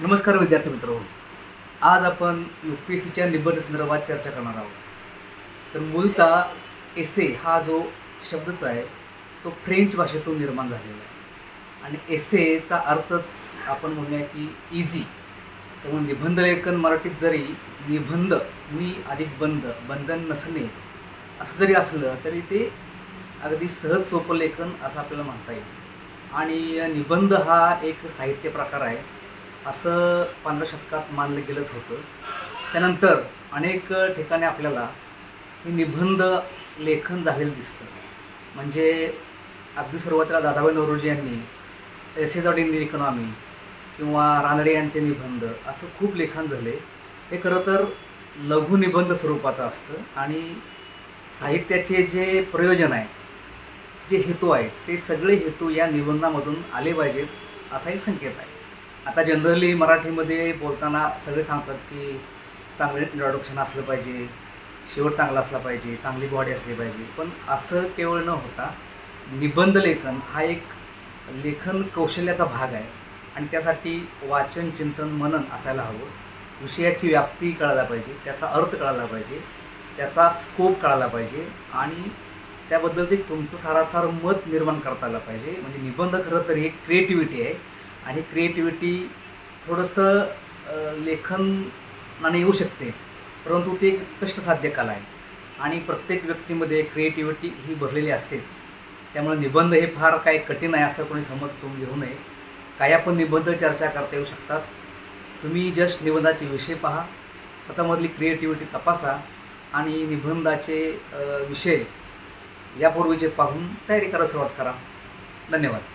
नमस्कार विद्यार्थी मित्र. आज आपण यू पी एस सीच्या निबंध संदर्भात चर्चा करणार आहोत. तर मूलतः एसे हा जो शब्दच आहे तो फ्रेंच भाषेतून निर्माण झालेला आहे. आणि एसेचा अर्थच आपण म्हणूया की इझी त्यामुळे निबंध लेखन मराठीत जरी निबंध मी अधिक बंद बंधन नसणे असं जरी असलं तरी ते अगदी सहज सोपं लेखन असं आपल्याला म्हणता येईल. आणि निबंध हा एक साहित्य प्रकार आहे. असं पंधरा शतकात मानलं गेलंच होतं. त्यानंतर अनेक ठिकाणी आपल्याला हे निबंध लेखन झालेलं दिसतं. म्हणजे अगदी सुरुवातीला दादाबाई नवरोजी यांनी एसेज ऑट इंडियन इकॉनॉमी किंवा रानडे यांचे निबंध असं खूप लेखन झाले. हे खरं तर लघुनिबंध स्वरूपाचं असतं आणि साहित्याचे जे प्रयोजन आहे जे हेतू आहेत ते सगळे हेतू या निबंधामधून आले पाहिजेत असा एक संकेत आहे. आता जनरली मराठीमध्ये बोलताना सगळे सांगतात की चांगलं इंट्रोडक्शन असलं पाहिजे शेवट चांगला असला पाहिजे चांगली बॉडी असली पाहिजे. पण असं केवळ न होता निबंध लेखन हा एक लेखन कौशल्याचा भाग आहे. आणि त्यासाठी वाचन चिंतन मनन असायला हवं. विषयाची व्याप्ती कळायला पाहिजे त्याचा अर्थ कळायला पाहिजे त्याचा स्कोप कळायला पाहिजे आणि त्याबद्दलचं एक तुमचं सारासार मत निर्माण करता आलं पाहिजे. म्हणजे निबंध खरं तर एक क्रिएटिव्हिटी आहे. आणि क्रिएटिव्हिटी थोडंसं लेखनाने येऊ शकते. परंतु ते एक कष्टसाध्य कला आहे. आणि प्रत्येक व्यक्तीमध्ये क्रिएटिव्हिटी ही भरलेली असतेच. त्यामुळे निबंध हे फार काही कठीण आहे असं कोणी समज करून घेऊ नये. काही आपण निबंध चर्चा करता येऊ शकतात. तुम्ही जस्ट निबंधाचे विषय पहा. स्वतःमधली क्रिएटिव्हिटी तपासा. आणि निबंधाचे विषय यापूर्वीचे पाहून तयारी करायला सुरुवात करा. धन्यवाद.